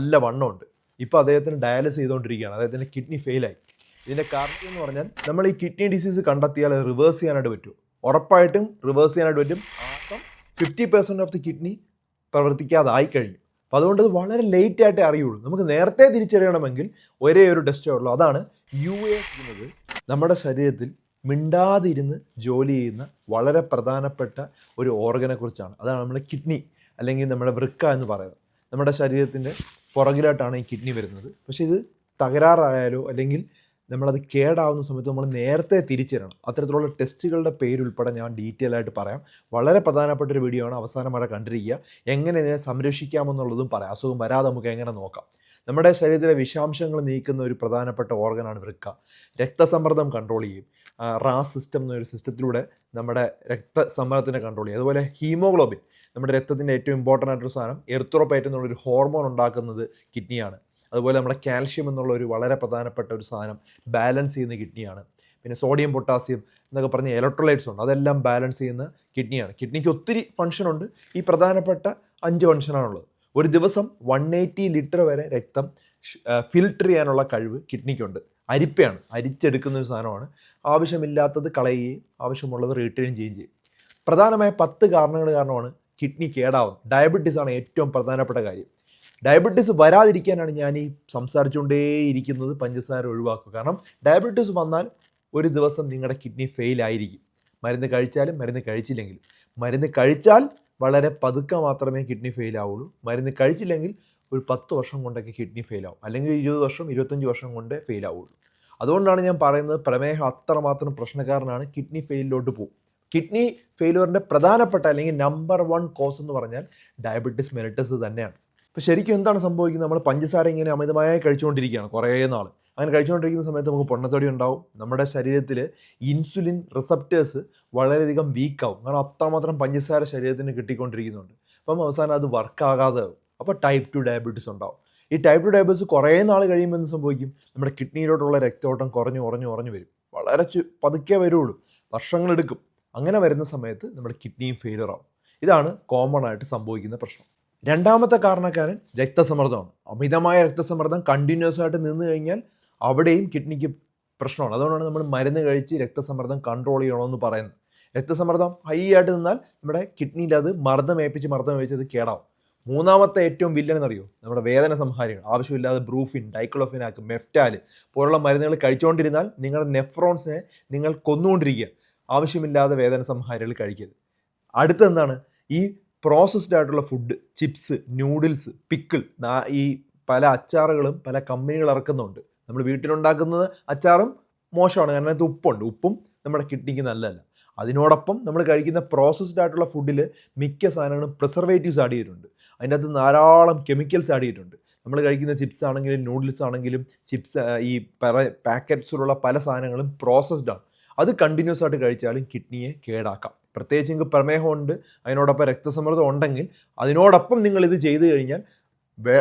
നല്ല വണ്ണമുണ്ട്. ഇപ്പോൾ അദ്ദേഹത്തിന് ഡയാലിസ് ചെയ്തുകൊണ്ടിരിക്കുകയാണ്. അദ്ദേഹത്തിന്റെ കിഡ്നി ഫെയിലായി ഇതിന്റെ കാരണം എന്ന് പറഞ്ഞാൽ നമ്മൾ ഈ കിഡ്നി ഡിസീസ് കണ്ടെത്തിയാൽ റിവേഴ്സ് ചെയ്യാനായിട്ട് പറ്റും. ഉറപ്പായിട്ടും റിവേഴ്സ് ചെയ്യാനായിട്ട് പറ്റും. Assume fifty percent of the kidney പ്രവർത്തിക്കാതായി കഴിഞ്ഞു. അപ്പോൾ അതുകൊണ്ട് അത് വളരെ ലേറ്റ് ആയിട്ടേ അറിയുള്ളൂ. നമുക്ക് നേരത്തെ തിരിച്ചറിയണമെങ്കിൽ ഒരേ ഒരു ടെസ്റ്റേ ഉള്ളൂ. അതാണ് യു എ എന്നത് നമ്മുടെ ശരീരത്തിൽ മിണ്ടാതിരുന്ന് ജോലി ചെയ്യുന്ന വളരെ പ്രധാനപ്പെട്ട ഒരു ഓർഗനെക്കുറിച്ചാണ് അതാണ് നമ്മുടെ കിഡ്നി അല്ലെങ്കിൽ നമ്മുടെ വൃക്ക എന്ന് പറയുന്നത്. നമ്മുടെ ശരീരത്തിന്റെ പുറകിലായിട്ടാണ് ഈ കിഡ്നി വരുന്നത്. പക്ഷേ ഇത് തകരാറായാലോ അല്ലെങ്കിൽ നമ്മളത് കേടാവുന്ന സമയത്ത് നമ്മൾ നേരത്തെ തിരിച്ചറിയണം. അത്തരത്തിലുള്ള ടെസ്റ്റുകളുടെ പേരുൾപ്പെടെ ഞാൻ ഡീറ്റെയിൽ ആയിട്ട് പറയാം. വളരെ പ്രധാനപ്പെട്ട ഒരു വീഡിയോ ആണ്. അവസാനം വരെ കണ്ടിരിക്കുക. എങ്ങനെ ഇതിനെ സംരക്ഷിക്കാമെന്നുള്ളതും പറയാം. അസുഖം വരാതെ നമുക്ക് എങ്ങനെ നോക്കാം? നമ്മുടെ ശരീരത്തിലെ വിഷാംശങ്ങൾ നീക്കുന്ന ഒരു പ്രധാനപ്പെട്ട ഓർഗനാണ് വൃക്ക. രക്തസമ്മർദ്ദം കൺട്രോൾ ചെയ്യും. റാ സിസ്റ്റം എന്നൊരു സിസ്റ്റത്തിലൂടെ നമ്മുടെ രക്തസമ്മർദ്ദത്തിനെ കൺട്രോൾ ചെയ്യും. അതുപോലെ ഹീമോഗ്ലോബിൻ നമ്മുടെ രക്തത്തിന്റെ ഏറ്റവും ഇമ്പോർട്ടന്റ് ആയിട്ടൊരു സാധനം എർത്തുറോപ്പൈറ്റ് എന്നുള്ളൊരു ഹോർമോൺ ഉണ്ടാക്കുന്നത് കിഡ്നിയാണ്. അതുപോലെ നമ്മുടെ കാൽഷ്യം എന്നുള്ള ഒരു വളരെ പ്രധാനപ്പെട്ട ഒരു സാധനം ബാലൻസ് ചെയ്യുന്ന കിഡ്നിയാണ്. പിന്നെ സോഡിയം പൊട്ടാസ്യം എന്നൊക്കെ പറഞ്ഞ ഇലക്ട്രോലൈറ്റ്സ് ഉണ്ട്. അതെല്ലാം ബാലൻസ് ചെയ്യുന്ന കിഡ്നിയാണ്. കിഡ്നിക്ക് ഒത്തിരി ഫങ്ഷനുണ്ട് ഈ പ്രധാനപ്പെട്ട അഞ്ച് ഫംഗ്ഷനാണുള്ളത് ഒരു ദിവസം വൺ എയ്റ്റി ലിറ്റർ വരെ രക്തം ഫിൽട്ടർ ചെയ്യാനുള്ള കഴിവ് കിഡ്നിക്കുണ്ട്. അരിപ്പയാണ്. അരിച്ചെടുക്കുന്ന ഒരു സാധനമാണ്. ആവശ്യമില്ലാത്തത് കളയുകയും ആവശ്യമുള്ളത് റീട്ടേൺ ചെയ്യുകയും ചെയ്യും. പ്രധാനമായ പത്ത് കാരണങ്ങൾ കാരണമാണ് കിഡ്നി കേടാവും ഡയബറ്റീസ് ആണ് ഏറ്റവും പ്രധാനപ്പെട്ട കാര്യം. ഡയബറ്റീസ് വരാതിരിക്കാനാണ് ഞാൻ ഈ സംസാരിച്ചുകൊണ്ടേയിരിക്കുന്നത്. പഞ്ചസാര ഒഴിവാക്കുക. കാരണം ഡയബറ്റീസ് വന്നാൽ ഒരു ദിവസം നിങ്ങളുടെ കിഡ്നി ഫെയിൽ ആയിരിക്കും. മരുന്ന് കഴിച്ചാലും മരുന്ന് കഴിച്ചില്ലെങ്കിലും. മരുന്ന് കഴിച്ചാൽ വളരെ പതുക്കെ മാത്രമേ കിഡ്നി ഫെയിൽ ആവുള്ളൂ. മരുന്ന് കഴിച്ചില്ലെങ്കിൽ ഒരു പത്ത് വർഷം കൊണ്ടൊക്കെ കിഡ്നി ഫെയിൽ ആവും. അല്ലെങ്കിൽ ഇരുപത് വർഷം ഇരുപത്തഞ്ച് വർഷം കൊണ്ട് ഫെയിൽ ആവുള്ളൂ. അതുകൊണ്ടാണ് ഞാൻ പറയുന്നത് പ്രമേഹം അത്രമാത്രം പ്രശ്നക്കാരനാണ് കിഡ്നി ഫെയിലിലോട്ട് പോകും. കിഡ്നി ഫെയിലുവറിന്റെ പ്രധാനപ്പെട്ട അല്ലെങ്കിൽ നമ്പർ വൺ കോസ് എന്ന് പറഞ്ഞാൽ ഡയബറ്റിസ് മെലിറ്റസ് തന്നെയാണ്. അപ്പോൾ ശരിക്കും എന്താണ് സംഭവിക്കുന്നത്? നമ്മൾ പഞ്ചസാര ഇങ്ങനെ അമിതമായി കഴിച്ചുകൊണ്ടിരിക്കുകയാണ് കുറേ നാൾ അങ്ങനെ കഴിച്ചുകൊണ്ടിരിക്കുന്ന സമയത്ത് നമുക്ക് പൊണ്ണത്തടി ഉണ്ടാവും. നമ്മുടെ ശരീരത്തിൽ ഇൻസുലിൻ റിസപ്റ്റേഴ്സ് വളരെയധികം വീക്കാവും കാരണം അത്രമാത്രം പഞ്ചസാര ശരീരത്തിന് കിട്ടിക്കൊണ്ടിരിക്കുന്നുണ്ട്. അപ്പം അവസാനം അത് വർക്കാകാതെ അപ്പോൾ ടൈപ്പ് ടു ഡയബറ്റീസ് ഉണ്ടാവും. ഈ ടൈപ്പ് ടു ഡയബറ്റീസ് കുറേ നാൾ കഴിയുമ്പോൾ എന്ത് സംഭവിക്കും? നമ്മുടെ കിഡ്നിയിലോട്ടുള്ള രക്തോട്ടം കുറഞ്ഞു കുറഞ്ഞു കുറഞ്ഞു വരും. വളരെ പതുക്കെ വരുള്ളൂ വർഷങ്ങളെടുക്കും അങ്ങനെ വരുന്ന സമയത്ത് നമ്മുടെ കിഡ്നിയും ഫെയിലർ ആവും. ഇതാണ് കോമൺ ആയിട്ട് സംഭവിക്കുന്ന പ്രശ്നം. രണ്ടാമത്തെ കാരണക്കാരൻ രക്തസമ്മർദ്ദമാണ്. അമിതമായ രക്തസമ്മർദ്ദം കണ്ടിന്യൂസ് ആയിട്ട് നിന്ന് കഴിഞ്ഞാൽ അവിടെയും കിഡ്നിക്ക് പ്രശ്നമാണ്. അതുകൊണ്ടാണ് നമ്മൾ മരുന്ന് കഴിച്ച് രക്തസമ്മർദ്ദം കൺട്രോൾ ചെയ്യണമെന്ന് പറയുന്നത്. രക്തസമ്മർദ്ദം ഹൈ ആയിട്ട് നിന്നാൽ നമ്മുടെ കിഡ്നിയിൽ അത് മർദ്ദം ഏൽപ്പിച്ച് മർദ്ദം ഏൽപ്പിച്ച് അത് കേടാവും. മൂന്നാമത്തെ ഏറ്റവും വില്ലൻ എന്നറിയോ? നമ്മുടെ വേദന സംഹാരികൾ. ആവശ്യമില്ലാതെ ബ്രൂഫിൻ ഡൈക്ലോഫിനാക്ക് മെഫ്റ്റാൽ പോലുള്ള മരുന്നുകൾ കഴിച്ചുകൊണ്ടിരുന്നാൽ നിങ്ങളുടെ നെഫ്രോൺസിനെ നിങ്ങൾ കൊന്നുകൊണ്ടിരിക്കുക. ആവശ്യമില്ലാതെ വേദന സംഹാരികൾ കഴിക്കരുത്. അടുത്തെന്താണ് ഈ പ്രോസസ്ഡ് ആയിട്ടുള്ള ഫുഡ് ചിപ്സ് നൂഡിൽസ് പിക്കിൾ ഈ പല അച്ചാറുകളും പല കമ്പനികൾ ഇറക്കുന്നുണ്ട്. നമ്മൾ വീട്ടിലുണ്ടാക്കുന്നത് അച്ചാറും മോശമാണ്. കാരണം അതിനകത്ത് ഉപ്പുണ്ട്. ഉപ്പും നമ്മുടെ കിഡ്നിക്ക് നല്ലതല്ല. അതിനോടൊപ്പം നമ്മൾ കഴിക്കുന്ന പ്രോസസ്ഡ് ആയിട്ടുള്ള ഫുഡിൽ മിക്ക സാധനങ്ങളും പ്രിസർവേറ്റീവ്സ് ആഡ് ചെയ്തിട്ടുണ്ട്. അതിന്റെ അകത്ത് ധാരാളം കെമിക്കൽസ് ആഡ് ചെയ്തിട്ടുണ്ട്. നമ്മൾ കഴിക്കുന്ന ചിപ്സ് ആണെങ്കിലും നൂഡിൽസ് ആണെങ്കിലും ചിപ്സ് ഈ പല പാക്കറ്റ്സിലുള്ള പല സാധനങ്ങളും പ്രോസസ്ഡ് ആണ്. അത് കണ്ടിന്യൂസ് ആയിട്ട് കഴിച്ചാലും കിഡ്നിയെ കേടാക്കാം. പ്രത്യേകിച്ച് നിങ്ങൾക്ക് പ്രമേഹമുണ്ട്. അതിനോടൊപ്പം രക്തസമ്മർദ്ദം ഉണ്ടെങ്കിൽ അതിനോടൊപ്പം നിങ്ങൾ ഇത് ചെയ്തു കഴിഞ്ഞാൽ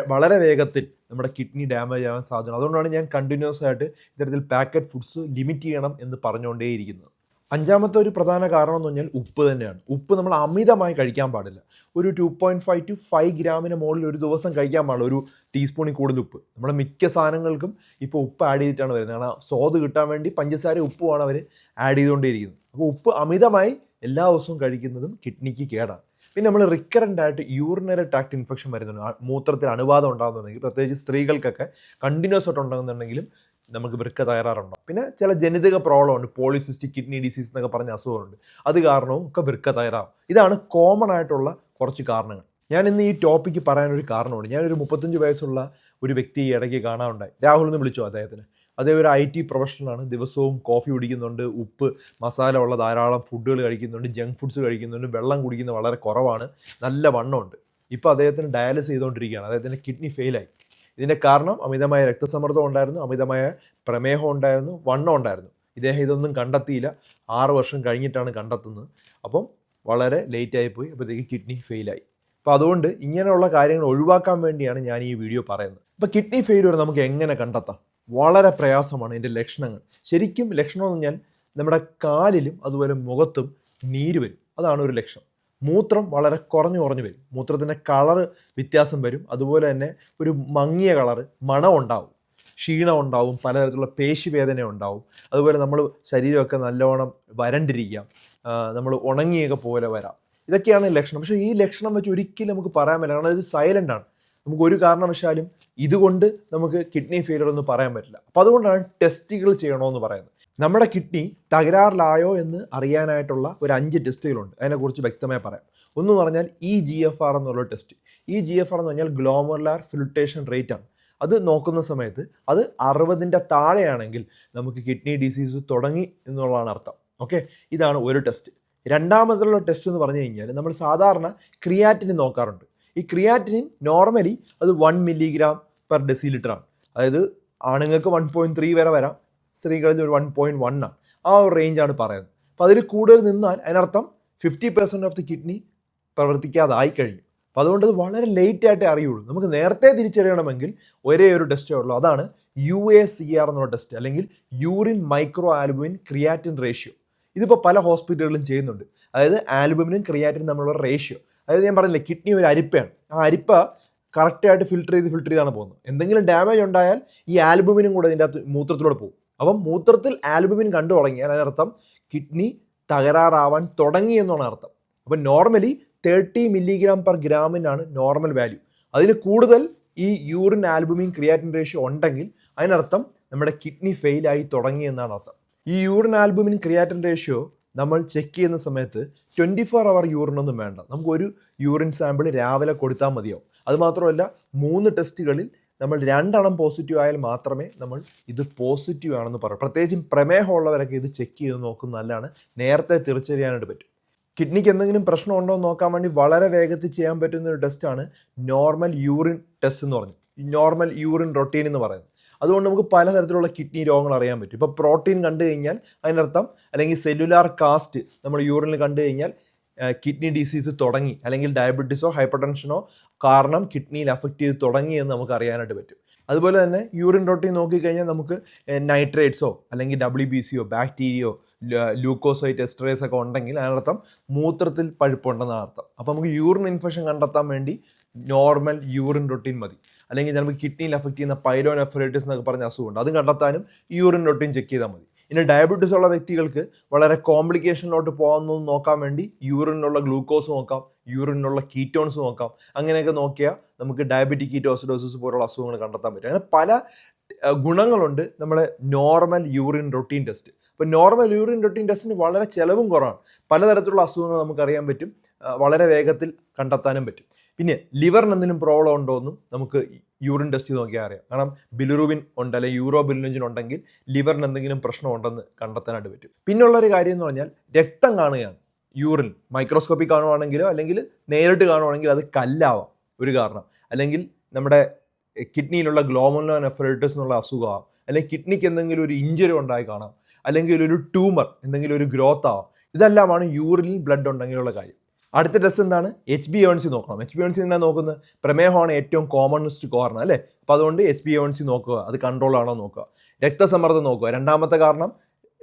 വളരെ വേഗത്തിൽ നമ്മുടെ കിഡ്നി ഡാമേജ് ആവാൻ സാധ്യത അതുകൊണ്ടാണ് ഞാൻ കണ്ടിന്യൂസ് ആയിട്ട് ഇത്തരത്തിൽ പാക്കറ്റ് ഫുഡ്സ് ലിമിറ്റ് ചെയ്യണം എന്ന് പറഞ്ഞുകൊണ്ടേയിരിക്കുന്നത്. അഞ്ചാമത്തെ ഒരു പ്രധാന കാരണം എന്ന് പറഞ്ഞാൽ ഉപ്പ് തന്നെയാണ്. ഉപ്പ് നമ്മൾ അമിതമായി കഴിക്കാൻ പാടില്ല. ഒരു two point five to five ഗ്രാമിന് മുകളിൽ ഒരു ദിവസം കഴിക്കാൻ പാടില്ല. ഒരു ടീസ്പൂണിൽ കൂടുതൽ ഉപ്പ്. നമ്മുടെ മിക്ക സാധനങ്ങൾക്കും ഇപ്പോൾ ഉപ്പ് ആഡ് ചെയ്തിട്ടാണ് വരുന്നത്. കാരണം സ്വാദ് കിട്ടാൻ വേണ്ടി പഞ്ചസാര ഉപ്പുമാണ് അവർ ആഡ് ചെയ്തുകൊണ്ടേയിരിക്കുന്നത്. അപ്പോൾ ഉപ്പ് അമിതമായി എല്ലാ ദിവസവും കഴിക്കുന്നതും കിഡ്നിക്ക് കേടാണ്. പിന്നെ നമ്മൾ റിക്കറന്റ് ആയിട്ട് യൂറിനറി ട്രാക്ട് ഇൻഫെക്ഷൻ വരുന്നുണ്ട്. മൂത്രത്തിൽ അണുബാധം ഉണ്ടാകുന്നുണ്ടെങ്കിൽ പ്രത്യേകിച്ച് സ്ത്രീകൾക്കൊക്കെ കണ്ടിന്യൂസ് ആയിട്ട് ഉണ്ടാകുന്നുണ്ടെങ്കിലും നമുക്ക് വൃക്ക തകരാറുണ്ടാവും പിന്നെ ചില ജനിതക പ്രോബ്ലം ഉണ്ട് പോളിസിസ്റ്റിക് കിഡ്നി ഡിസീസ് എന്നൊക്കെ പറഞ്ഞ അസുഖമുണ്ട്. അത് കാരണവും ഒക്കെ വൃക്ക തകരാറും ഇതാണ് കോമൺ ആയിട്ടുള്ള കുറച്ച് കാരണങ്ങൾ. ഞാൻ ഇന്ന് ഈ ടോപ്പിക്ക് പറയാനൊരു കാരണമുണ്ട്. ഞാനൊരു മുപ്പത്തഞ്ച് വയസ്സുള്ള ഒരു വ്യക്തി ഇടയ്ക്ക് കാണാനുണ്ടായി. രാഹുൽ എന്ന് വിളിച്ചു അദ്ദേഹത്തിന്. അതേ ഒരു ഐ ടി പ്രൊഫഷണലാണ് ദിവസവും കോഫി കുടിക്കുന്നുണ്ട്. ഉപ്പ് മസാല ഉള്ള ധാരാളം ഫുഡുകൾ കഴിക്കുന്നുണ്ട്. ജങ്ക് ഫുഡ്സ് കഴിക്കുന്നുണ്ട്. വെള്ളം കുടിക്കുന്നത് വളരെ കുറവാണ്. നല്ല വണ്ണമുണ്ട്. ഇപ്പോൾ അദ്ദേഹത്തിന് ഡയാലിസ് ചെയ്തുകൊണ്ടിരിക്കുകയാണ്. അദ്ദേഹത്തിന്റെ കിഡ്നി ഫെയിലായി ഇതിന്റെ കാരണം അമിതമായ രക്തസമ്മർദ്ദം ഉണ്ടായിരുന്നു അമിതമായ പ്രമേഹം ഉണ്ടായിരുന്നു വണ്ണം ഉണ്ടായിരുന്നു. ഇദ്ദേഹം ഇതൊന്നും കണ്ടെത്തിയില്ല. ആറ് വർഷം കഴിഞ്ഞിട്ടാണ് കണ്ടെത്തുന്നത്. അപ്പം വളരെ ലേറ്റായി പോയി. അപ്പോഴത്തേക്ക് കിഡ്നി ഫെയിലായി അപ്പോൾ അതുകൊണ്ട് ഇങ്ങനെയുള്ള കാര്യങ്ങൾ ഒഴിവാക്കാൻ വേണ്ടിയാണ് ഞാൻ ഈ വീഡിയോ പറയുന്നത്. അപ്പോൾ കിഡ്നി ഫെയിലിയർ നമുക്ക് എങ്ങനെ കണ്ടെത്താം? വളരെ പ്രയാസമാണ് ഇതിന്റെ ലക്ഷണങ്ങൾ. ശരിക്കും ലക്ഷണം എന്ന് പറഞ്ഞാൽ നമ്മുടെ കാലിലും അതുപോലെ മുഖത്തും നീര് വരും. അതാണ് ഒരു ലക്ഷണം. മൂത്രം വളരെ കുറഞ്ഞു കുറഞ്ഞു വരും. മൂത്രത്തിന്റെ കളറ് വ്യത്യാസം വരും. അതുപോലെ തന്നെ ഒരു മങ്ങിയ കളറ് മണം ഉണ്ടാവും. ക്ഷീണം ഉണ്ടാവും. പലതരത്തിലുള്ള പേശിവേദന ഉണ്ടാവും. അതുപോലെ നമ്മൾ ശരീരമൊക്കെ നല്ലോണം വരണ്ടിരിക്കാം. നമ്മൾ ഉണങ്ങിയൊക്കെ പോലെ വരാം. ഇതൊക്കെയാണ് ലക്ഷണം. പക്ഷേ ഈ ലക്ഷണം വെച്ച് ഒരിക്കലും നമുക്ക് പറയാൻ പറ്റില്ല. കാരണം ഇത് സൈലന്റ് ആണ്. നമുക്ക് ഒരു കാരണവശാലും ഇതുകൊണ്ട് നമുക്ക് കിഡ്നി ഫെയിലർ എന്ന് പറയാൻ പറ്റില്ല. അപ്പോൾ അതുകൊണ്ടാണ് ടെസ്റ്റുകൾ ചെയ്യണമെന്ന് പറയുന്നത്. നമ്മുടെ കിഡ്നി തകരാറിലായോ എന്ന് അറിയാനായിട്ടുള്ള ഒരു അഞ്ച് ടെസ്റ്റുകളുണ്ട് അതിനെക്കുറിച്ച് വ്യക്തമായി പറയാം. ഒന്ന് പറഞ്ഞാൽ ഇ ജി എഫ് ആർ എന്നുള്ള test E G F R എന്ന് പറഞ്ഞാൽ ഗ്ലോമർലാർ ഫിൽട്രേഷൻ റേറ്റ് ആണ്. അത് നോക്കുന്ന സമയത്ത് അത് അറുപതിന്റെ താഴെയാണെങ്കിൽ നമുക്ക് കിഡ്നി ഡിസീസ് തുടങ്ങി എന്നുള്ളതാണ് അർത്ഥം. ഓക്കെ ഇതാണ് ഒരു ടെസ്റ്റ് രണ്ടാമതുള്ള ടെസ്റ്റ് എന്ന് പറഞ്ഞു കഴിഞ്ഞാൽ നമ്മൾ സാധാരണ ക്രിയാറ്റിന് നോക്കാറുണ്ട്. ഈ ക്രിയാറ്റിനിൻ നോർമലി അത് വൺ മില്ലിഗ്രാം പെർ ഡെസിലിറ്റർ ആണ്. അതായത് ആണുങ്ങൾക്ക് വൺ പോയിന്റ് ത്രീ വരെ വരാം സ്ത്രീകളിൽ ഒരു വൺ പോയിന്റ് വൺ ആണ്. ആ ഒരു റേഞ്ചാണ് പറയുന്നത്. അപ്പോൾ അതിൽ കൂടുതൽ നിന്നാൽ അതിനർത്ഥം fifty percent of the kidney പ്രവർത്തിക്കാതായി കഴിഞ്ഞു അപ്പോൾ അതുകൊണ്ട് അത് വളരെ ലേറ്റ് ആയിട്ടേ അറിയുള്ളൂ. നമുക്ക് നേരത്തെ തിരിച്ചറിയണമെങ്കിൽ ഒരേ ഒരു ടെസ്റ്റേ ഉള്ളൂ. അതാണ് യു എ സി ആർ എന്നുള്ള ടെസ്റ്റ് അല്ലെങ്കിൽ urine micro albumin creatinine ratio ഇതിപ്പോൾ പല ഹോസ്പിറ്റലുകളിലും ചെയ്യുന്നുണ്ട്. അതായത് ആൽബുമിനും ക്രിയാറ്റിനും തമ്മിലുള്ള റേഷ്യോ അതായത് ഞാൻ പറഞ്ഞില്ലേ കിഡ്നി ഒരു അരിപ്പയാണ്. ആ അരിപ്പ കറക്റ്റായിട്ട് ഫിൽറ്റർ ചെയ്ത് ഫിൽറ്റർ ചെയ്താണ് പോകുന്നത്. എന്തെങ്കിലും ഡാമേജ് ഉണ്ടായാൽ ഈ ആൽബുമിനും കൂടെ ഇതിന്റെ അകത്ത് മൂത്രത്തിലൂടെ പോകും. അപ്പം മൂത്രത്തിൽ ആൽബുമിൻ കണ്ടു തുടങ്ങിയാൽ അതിനർത്ഥം കിഡ്നി തകരാറാവാൻ തുടങ്ങി എന്നാണ് അർത്ഥം. അപ്പം നോർമലി തേർട്ടി മില്ലിഗ്രാം പെർ ഗ്രാമിനാണ് നോർമൽ വാല്യൂ അതിന് കൂടുതൽ ഈ യൂറിൻ ആൽബുമിൻ ക്രിയാറ്റിൻ റേഷ്യോ ഉണ്ടെങ്കിൽ അതിനർത്ഥം നമ്മുടെ കിഡ്നി ഫെയിലായി തുടങ്ങി എന്നാണ് അർത്ഥം. ഈ യൂറിൻ ആൽബുമിൻ ക്രിയാറ്റിൻ റേഷ്യോ നമ്മൾ ചെക്ക് ചെയ്യുന്ന സമയത്ത് ട്വന്റി ഫോർ അവർ യൂറിനൊന്നും വേണ്ട. നമുക്ക് ഒരു യൂറിൻ സാമ്പിൾ രാവിലെ കൊടുത്താൽ മതിയാവും. അതുമാത്രമല്ല മൂന്ന് ടെസ്റ്റുകളിൽ നമ്മൾ രണ്ടെണ്ണം പോസിറ്റീവ് ആയാൽ മാത്രമേ നമ്മൾ ഇത് പോസിറ്റീവ് ആണെന്ന് പറയൂ. പ്രത്യേകിച്ചും പ്രമേഹമുള്ളവരൊക്കെ ഇത് ചെക്ക് ചെയ്ത് നോക്കുന്നത് നല്ലതാണ്. നേരത്തെ തിരിച്ചറിയാനായിട്ട് പറ്റും. കിഡ്നിക്ക് എന്തെങ്കിലും പ്രശ്നം ഉണ്ടോ എന്ന് നോക്കാൻ വേണ്ടി വളരെ വേഗത്തിൽ ചെയ്യാൻ പറ്റുന്ന ഒരു ടെസ്റ്റാണ് നോർമൽ യൂറിൻ ടെസ്റ്റ് എന്ന് പറഞ്ഞു. നോർമൽ യൂറിൻ റൊട്ടീൻ എന്ന് പറയുന്നത്. അതുകൊണ്ട് നമുക്ക് പലതരത്തിലുള്ള കിഡ്നി രോഗങ്ങൾ അറിയാൻ പറ്റും. ഇപ്പോൾ പ്രോട്ടീൻ കണ്ടു കഴിഞ്ഞാൽ അതിനർത്ഥം അല്ലെങ്കിൽ സെല്ലുലാർ കാസ്റ്റ് നമ്മൾ യൂറിനിൽ കണ്ടു കഴിഞ്ഞാൽ കിഡ്നി ഡിസീസ് തുടങ്ങി അല്ലെങ്കിൽ ഡയബറ്റീസോ ഹൈപ്പർ ടെൻഷനോ കാരണം കിഡ്നിയിൽ അഫക്റ്റ് ചെയ്ത് തുടങ്ങി എന്ന് നമുക്ക് അറിയാനായിട്ട് പറ്റും. അതുപോലെ തന്നെ യൂറിൻ റൊട്ടീൻ നോക്കിക്കഴിഞ്ഞാൽ നമുക്ക് നൈട്രേറ്റ്സോ അല്ലെങ്കിൽ ഡബ്ല്യു ബി സിയോ ബാക്ടീരിയോ ലൂക്കോസൈറ്റ് എസ്ട്രേസ് ഒക്കെ ഉണ്ടെങ്കിൽ അതിനർത്ഥം മൂത്രത്തിൽ പഴുപ്പുണ്ടെന്നാണ് അർത്ഥം. അപ്പോൾ നമുക്ക് യൂറിൻ ഇൻഫെക്ഷൻ കണ്ടെത്താൻ വേണ്ടി നോർമൽ യൂറിൻ റൊട്ടീൻ മതി. അല്ലെങ്കിൽ നമുക്ക് കിഡ്നിയിൽ അഫക്റ്റ് ചെയ്യുന്ന പൈലോനെഫ്രൈറ്റിസ് എന്നൊക്കെ പറഞ്ഞ അസുഖമുണ്ട്. അത് കണ്ടെത്താനും യൂറിൻ റൊട്ടീൻ ചെക്ക് ചെയ്താൽ മതി. ഇനി ഡയബറ്റീസ് ഉള്ള വ്യക്തികൾക്ക് വളരെ കോംപ്ലിക്കേഷനിലോട്ട് പോകുന്നത് നോക്കാൻ വേണ്ടി യൂറിനുള്ള ഗ്ലൂക്കോസ് നോക്കാം യൂറിനുള്ള കീറ്റോൺസ് നോക്കാം. അങ്ങനെയൊക്കെ നോക്കിയാൽ നമുക്ക് ഡയബറ്റിക് കീറ്റോസിഡോസിസ് പോലുള്ള അസുഖങ്ങൾ കണ്ടെത്താൻ പറ്റും. അങ്ങനെ പല ഗുണങ്ങളുണ്ട് നമ്മുടെ നോർമൽ യൂറിൻ റൊട്ടീൻ ടെസ്റ്റ് അപ്പോൾ നോർമൽ യൂറിൻ റൊട്ടീൻ ടെസ്റ്റിന് വളരെ ചിലവും കുറവാണ്. പലതരത്തിലുള്ള അസുഖങ്ങൾ നമുക്കറിയാൻ പറ്റും വളരെ വേഗത്തിൽ കണ്ടെത്താനും പറ്റും. പിന്നെ ലിവറിന് എന്തെങ്കിലും പ്രോബ്ലം ഉണ്ടോ എന്നും നമുക്ക് യൂറിൻ ടെസ്റ്റ് നോക്കിയാൽ അറിയാം. കാരണം ബിലിറൂബിൻ ഉണ്ട് അല്ലെങ്കിൽ യൂറോ ബിലിനജിൻ ഉണ്ടെങ്കിൽ ലിവറിന് എന്തെങ്കിലും പ്രശ്നം ഉണ്ടെന്ന് കണ്ടെത്താനായിട്ട് പറ്റും. പിന്നുള്ള ഒരു കാര്യം എന്ന് പറഞ്ഞാൽ രക്തം കാണുകയാണ്. യൂറിൻ മൈക്രോസ്കോപ്പിക് കാണുവാണെങ്കിലോ അല്ലെങ്കിൽ നേരിട്ട് കാണുവാണെങ്കിലോ അത് കല്ലാവാം. ഒരു കാരണം. അല്ലെങ്കിൽ നമ്മുടെ കിഡ്നിയിലുള്ള ഗ്ലോമലോ നെഫ്രൈറ്റിസ് എന്നുള്ള അസുഖമാവാം. അല്ലെങ്കിൽ കിഡ്നിക്ക് എന്തെങ്കിലും ഒരു ഇഞ്ചുറി ഉണ്ടായി കാണാം. അല്ലെങ്കിൽ ഒരു ട്യൂമർ എന്തെങ്കിലും ഒരു ഗ്രോത്ത് ആവാം. ഇതെല്ലാമാണ് യൂറിനിൽ ബ്ലഡ് ഉണ്ടെങ്കിലുള്ള കാര്യം. അടുത്ത ടെസ്റ്റ് എന്താണ്? എച്ച് ബി എൺ സി നോക്കണം. എച്ച് ബി എൺ സി എന്താ നോക്കുന്നത്? പ്രമേഹമാണ് ഏറ്റവും കോമൺസ്റ്റ് കോർണർ അല്ലേ? അപ്പോൾ അതുകൊണ്ട് എച്ച് ബി എൺ സി നോക്കുക. അത് കൺട്രോൾ ആണോ നോക്കുക. രക്തസമ്മർദ്ദം നോക്കുക. രണ്ടാമത്തെ കാരണം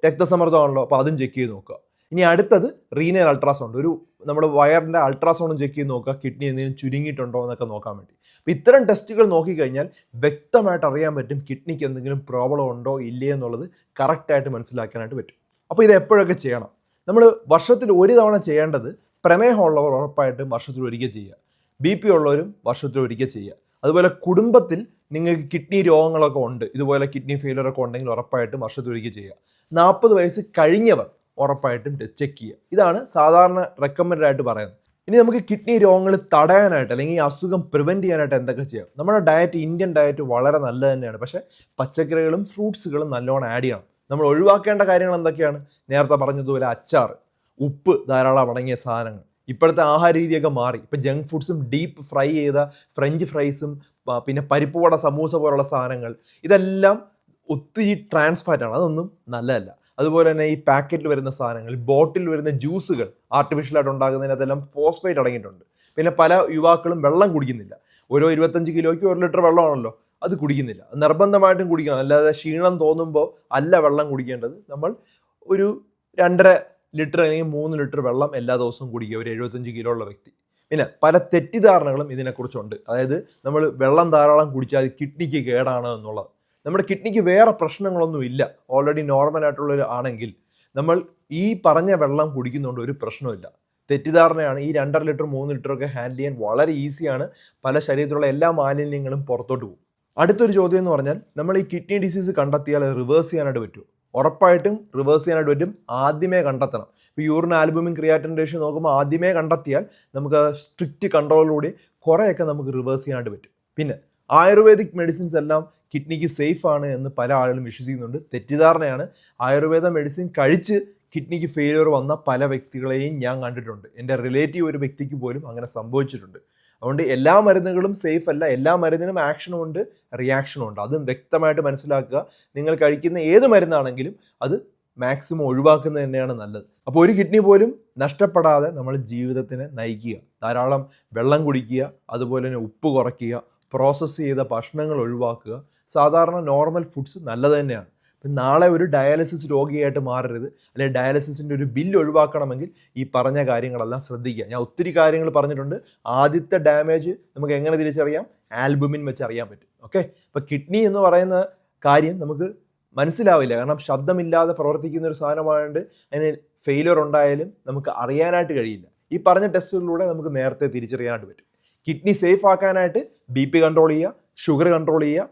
രക്തസമ്മർദ്ദമാണല്ലോ. അപ്പോൾ അതും ചെക്ക് ചെയ്ത് നോക്കുക. ഇനി അടുത്തത് റീനൽ അൾട്രാസൗണ്ട് ഒരു നമ്മുടെ വയറിന്റെ അൾട്രാസൗണ്ടും ചെക്ക് ചെയ്ത് നോക്കുക. കിഡ്നി എന്തെങ്കിലും ചുരുങ്ങിയിട്ടുണ്ടോ എന്നൊക്കെ നോക്കാൻ വേണ്ടി. അപ്പോൾ ഇത്തരം ടെസ്റ്റുകൾ നോക്കിക്കഴിഞ്ഞാൽ വ്യക്തമായിട്ട് അറിയാൻ പറ്റും കിഡ്നിക്ക് എന്തെങ്കിലും പ്രോബ്ലം ഉണ്ടോ ഇല്ലേ എന്നുള്ളത് കറക്റ്റായിട്ട് മനസ്സിലാക്കാനായിട്ട് പറ്റും. അപ്പോൾ ഇത് എപ്പോഴൊക്കെ ചെയ്യണം? നമ്മൾ വർഷത്തിൽ ഒരു തവണ ചെയ്യേണ്ടത് പ്രമേഹമുള്ളവർ ഉറപ്പായിട്ടും വർഷത്തിൽ ഒരിക്കൽ ചെയ്യുക. ബി പി ഉള്ളവരും വർഷത്തിൽ ഒരിക്കൽ ചെയ്യുക. അതുപോലെ കുടുംബത്തിൽ നിങ്ങൾക്ക് കിഡ്നി രോഗങ്ങളൊക്കെ ഉണ്ട്. ഇതുപോലെ കിഡ്നി ഫെയിലർ ഒക്കെ ഉണ്ടെങ്കിൽ ഉറപ്പായിട്ടും വർഷത്തിൽ ഒരിക്കൽ ചെയ്യുക. നാൽപ്പത് വയസ്സ് കഴിഞ്ഞവർ ഉറപ്പായിട്ടും ചെക്ക് ചെയ്യുക. ഇതാണ് സാധാരണ റെക്കമെൻഡ് ആയിട്ട് പറയുന്നത്. ഇനി നമുക്ക് കിഡ്നി രോഗങ്ങൾ തടയാനായിട്ട് അല്ലെങ്കിൽ അസുഖം പ്രിവെന്റ് ചെയ്യാനായിട്ട് എന്തൊക്കെ ചെയ്യാം? നമ്മുടെ ഡയറ്റ് ഇന്ത്യൻ ഡയറ്റ് വളരെ നല്ലത് തന്നെയാണ്. പക്ഷേ പച്ചക്കറികളും ഫ്രൂട്ട്സുകളും നല്ലോണം ആഡ് ചെയ്യണം. നമ്മൾ ഒഴിവാക്കേണ്ട കാര്യങ്ങൾ എന്തൊക്കെയാണ്? നേരത്തെ പറഞ്ഞതുപോലെ അച്ചാർ. ഉപ്പ് ധാരാളം അടങ്ങിയ സാധനങ്ങൾ. ഇപ്പോഴത്തെ ആഹാര രീതിയൊക്കെ മാറി. ഇപ്പം ജങ്ക് ഫുഡ്സും ഡീപ്പ് ഫ്രൈ ചെയ്ത ഫ്രഞ്ച് ഫ്രൈസും പിന്നെ പരിപ്പ് വട സമൂസ പോലുള്ള സാധനങ്ങൾ ഇതെല്ലാം ഒത്തിരി ട്രാൻസ്ഫാറ്റാണ് അതൊന്നും നല്ലതല്ല. അതുപോലെ തന്നെ ഈ പാക്കറ്റിൽ വരുന്ന സാധനങ്ങൾ ബോട്ടിൽ വരുന്ന ജ്യൂസുകൾ ആർട്ടിഫിഷ്യലായിട്ട് ഉണ്ടാകുന്നതിനകത്തെല്ലാം ഫോസ്ഫേറ്റ് അടങ്ങിയിട്ടുണ്ട്. പിന്നെ പല യുവാക്കളും വെള്ളം കുടിക്കുന്നില്ല. ഓരോ ഇരുപത്തഞ്ച് കിലോയ്ക്ക് ഒരു ലിറ്റർ വെള്ളമാണല്ലോ അത് കുടിക്കുന്നില്ല. നിർബന്ധമായിട്ടും കുടിക്കണം. അല്ലാതെ ക്ഷീണം തോന്നുമ്പോൾ അല്ല വെള്ളം കുടിക്കേണ്ടത്. നമ്മൾ ഒരു രണ്ടര ലിറ്റർ അല്ലെങ്കിൽ മൂന്ന് ലിറ്റർ വെള്ളം എല്ലാ ദിവസവും കുടിക്കുക ഒരു എഴുപത്തഞ്ച് കിലോ ഉള്ള വ്യക്തി. പിന്നെ പല തെറ്റിദ്ധാരണകളും ഇതിനെക്കുറിച്ചുണ്ട്. അതായത് നമ്മൾ വെള്ളം ധാരാളം കുടിച്ചാൽ അത് കിഡ്നിക്ക് കേടാണ് എന്നുള്ളത്. നമ്മുടെ കിഡ്നിക്ക് വേറെ പ്രശ്നങ്ങളൊന്നും ഇല്ല. ഓൾറെഡി നോർമൽ ആയിട്ടുള്ള ആണെങ്കിൽ നമ്മൾ ഈ പറഞ്ഞ വെള്ളം കുടിക്കുന്നതുകൊണ്ട് ഒരു പ്രശ്നമില്ല തെറ്റിദ്ധാരണയാണ് ഈ രണ്ടര ലിറ്റർ മൂന്ന് ലിറ്റർ ഒക്കെ ഹാൻഡിൽ ചെയ്യാൻ വളരെ ഈസിയാണ് പല ശരീരത്തിലുള്ള എല്ലാ മാലിന്യങ്ങളും പുറത്തോട്ട് പോകും. അടുത്തൊരു ചോദ്യം എന്ന് പറഞ്ഞാൽ നമ്മൾ ഈ കിഡ്നി ഡിസീസ് കണ്ടെത്തിയാൽ റിവേഴ്സ് ചെയ്യാനായിട്ട് പറ്റുമോ? ഉറപ്പായിട്ടും റിവേഴ്സ് ചെയ്യാനായിട്ട് പറ്റും. ആദ്യമേ കണ്ടെത്തണം. ഇപ്പോൾ യൂറിൻ ആൽബുമിൻ ക്രിയാറ്റിൻ റേഷ്യോ നോക്കുമ്പോൾ ആദ്യമേ കണ്ടെത്തിയാൽ നമുക്ക് സ്ട്രിക്റ്റ് കൺട്രോളിലൂടെ കുറേയൊക്കെ നമുക്ക് റിവേഴ്സ് ചെയ്യാനായിട്ട് പറ്റും. പിന്നെ ആയുർവേദിക് മെഡിസിൻസ് എല്ലാം കിഡ്നിക്ക് സേഫ് ആണ് എന്ന് പല ആളുകളും വിശ്വസിക്കുന്നുണ്ട്. തെറ്റിദ്ധാരണയാണ്. ആയുർവേദ മെഡിസിൻ കഴിച്ച് കിഡ്നിക്ക് ഫെയിലിയർ വന്ന പല വ്യക്തികളെയും ഞാൻ കണ്ടിട്ടുണ്ട്. എന്റെ റിലേറ്റീവ് ഒരു വ്യക്തിക്ക് പോലും അങ്ങനെ സംഭവിച്ചിട്ടുണ്ട്. അതുകൊണ്ട് എല്ലാ മരുന്നുകളും സേഫ് അല്ല. എല്ലാ മരുന്നിനും ആക്ഷനും ഉണ്ട് റിയാക്ഷനും ഉണ്ട്. അതും വ്യക്തമായിട്ട് മനസ്സിലാക്കുക. നിങ്ങൾ കഴിക്കുന്ന ഏത് മരുന്നാണെങ്കിലും അത് മാക്സിമം ഒഴിവാക്കുന്നത് തന്നെയാണ് നല്ലത്. അപ്പോൾ ഒരു കിഡ്നി പോലും നഷ്ടപ്പെടാതെ നമ്മൾ ജീവിതത്തിനെ നയിക്കുക. ധാരാളം വെള്ളം കുടിക്കുക അതുപോലെ തന്നെ ഉപ്പ് കുറയ്ക്കുക പ്രോസസ്സ് ചെയ്ത ഭക്ഷണങ്ങൾ ഒഴിവാക്കുക. സാധാരണ നോർമൽ ഫുഡ്സ് നല്ലത് തന്നെയാണ്. ഇപ്പം നാളെ ഒരു ഡയാലിസിസ് രോഗിയായിട്ട് മാറരുത്. അല്ലെങ്കിൽ ഡയാലിസിസിന്റെ ഒരു ബില്ല് ഒഴിവാക്കണമെങ്കിൽ ഈ പറഞ്ഞ കാര്യങ്ങളെല്ലാം ശ്രദ്ധിക്കുക. ഞാൻ ഒത്തിരി കാര്യങ്ങൾ പറഞ്ഞിട്ടുണ്ട്. ആദ്യത്തെ ഡാമേജ് നമുക്ക് എങ്ങനെ തിരിച്ചറിയാം? ആൽബുമിൻ വെച്ച് അറിയാൻ പറ്റും. ഓക്കെ? അപ്പോൾ കിഡ്നി എന്ന് പറയുന്ന കാര്യം നമുക്ക് മനസ്സിലാവില്ല. കാരണം ശബ്ദമില്ലാതെ പ്രവർത്തിക്കുന്ന ഒരു സാധനമായതുകൊണ്ട് അതിന് ഫെയിലിയർ ഉണ്ടായാലും നമുക്ക് അറിയാനായിട്ട് കഴിയില്ല. ഈ പറഞ്ഞ ടെസ്റ്റുകളിലൂടെ നമുക്ക് നേരത്തെ തിരിച്ചറിയാനായിട്ട് പറ്റും. കിഡ്നി സേഫ് ആക്കാനായിട്ട് ബി പി കൺട്രോൾ ചെയ്യുക ഷുഗർ കൺട്രോൾ ചെയ്യുക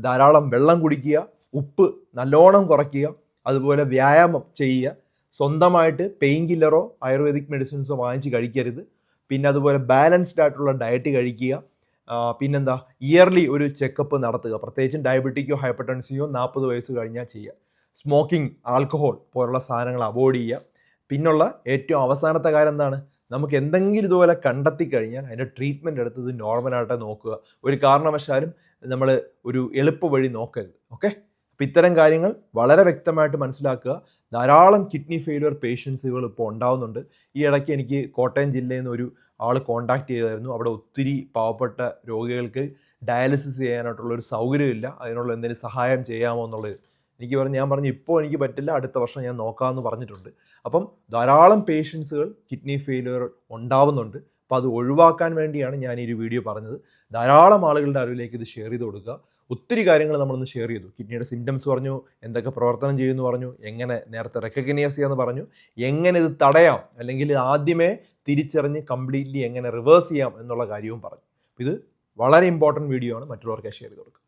ധാരാളം വെള്ളം കുടിക്കുക ഉപ്പ് നല്ലോണം കുറയ്ക്കുക അതുപോലെ വ്യായാമം ചെയ്യുക. സ്വന്തമായിട്ട് പെയിൻ കില്ലറോ ആയുർവേദിക് മെഡിസിൻസോ വാങ്ങിച്ച് കഴിക്കരുത്. പിന്നെ അതുപോലെ ബാലൻസ്ഡ് ആയിട്ടുള്ള ഡയറ്റ് കഴിക്കുക. പിന്നെന്താ ഇയർലി ഒരു ചെക്കപ്പ് നടത്തുക. പ്രത്യേകിച്ചും ഡയബറ്റിക്കോ ഹൈപ്പർ ഹൈപ്പർടെൻസിയോ നാൽപ്പത് വയസ്സ് കഴിഞ്ഞാൽ ചെയ്യുക. സ്മോക്കിംഗ് ആൽക്കഹോൾ പോലുള്ള സാധനങ്ങൾ അവോയ്ഡ് ചെയ്യുക. പിന്നുള്ള ഏറ്റവും അവസാനത്തെ കാര്യം എന്താണ്? നമുക്ക് എന്തെങ്കിലും ഇതുപോലെ കണ്ടെത്തി കഴിഞ്ഞാൽ അതിന്റെ ട്രീറ്റ്മെന്റ് എടുത്തത് നോർമലായിട്ട് നോക്കുക. ഒരു കാരണവശാലും നമ്മൾ ഒരു എളുപ്പ വഴി നോക്കരുത്. ഓക്കെ അപ്പം ഇത്തരം കാര്യങ്ങൾ വളരെ വ്യക്തമായിട്ട് മനസ്സിലാക്കുക. ധാരാളം കിഡ്നി ഫെയിലിയർ പേഷ്യൻസുകൾ ഇപ്പോൾ ഉണ്ടാവുന്നുണ്ട്. ഈ ഇടയ്ക്ക് എനിക്ക് കോട്ടയം ജില്ലയിൽ നിന്ന് ഒരു ആൾ കോണ്ടാക്ട് ചെയ്തായിരുന്നു. അവിടെ ഒത്തിരി പാവപ്പെട്ട രോഗികൾക്ക് ഡയാലിസിസ് ചെയ്യാനായിട്ടുള്ള ഒരു സൗകര്യമില്ല അതിനുള്ള എന്തെങ്കിലും സഹായം ചെയ്യാമോ എന്നുള്ളത് എനിക്ക് പറഞ്ഞു ഞാൻ പറഞ്ഞു ഇപ്പോൾ എനിക്ക് പറ്റില്ല. അടുത്ത വർഷം ഞാൻ നോക്കാമെന്ന് പറഞ്ഞിട്ടുണ്ട്. അപ്പം ധാരാളം പേഷ്യൻസുകൾ കിഡ്നി ഫെയിലിയർ ഉണ്ടാവുന്നുണ്ട്. അപ്പോൾ അത് ഒഴിവാക്കാൻ വേണ്ടിയാണ് ഞാൻ ഈ ഒരു വീഡിയോ പറഞ്ഞത്. ധാരാളം ആളുകളുടെ അറിവിലേക്ക് ഇത് ഷെയർ ചെയ്ത് കൊടുക്കുക. ഒത്തിരി കാര്യങ്ങൾ നമ്മളൊന്ന് ഷെയർ ചെയ്തു. കിഡ്നിയുടെ സിംറ്റംസ് പറഞ്ഞു എന്തൊക്കെ പ്രവർത്തനം ചെയ്യുമെന്ന് പറഞ്ഞു എങ്ങനെ നേരത്തെ റെക്കഗ്നൈസ് ചെയ്യാമെന്ന് പറഞ്ഞു എങ്ങനെ ഇത് തടയാം അല്ലെങ്കിൽ ആദ്യമേ തിരിച്ചറിഞ്ഞ് കംപ്ലീറ്റ്ലി എങ്ങനെ റിവേഴ്സ് ചെയ്യാം എന്നുള്ള കാര്യവും പറഞ്ഞു. ഇത് വളരെ ഇമ്പോർട്ടന്റ് വീഡിയോ ആണ് മറ്റുള്ളവർക്ക് ഷെയർ ചെയ്ത് കൊടുക്കുക.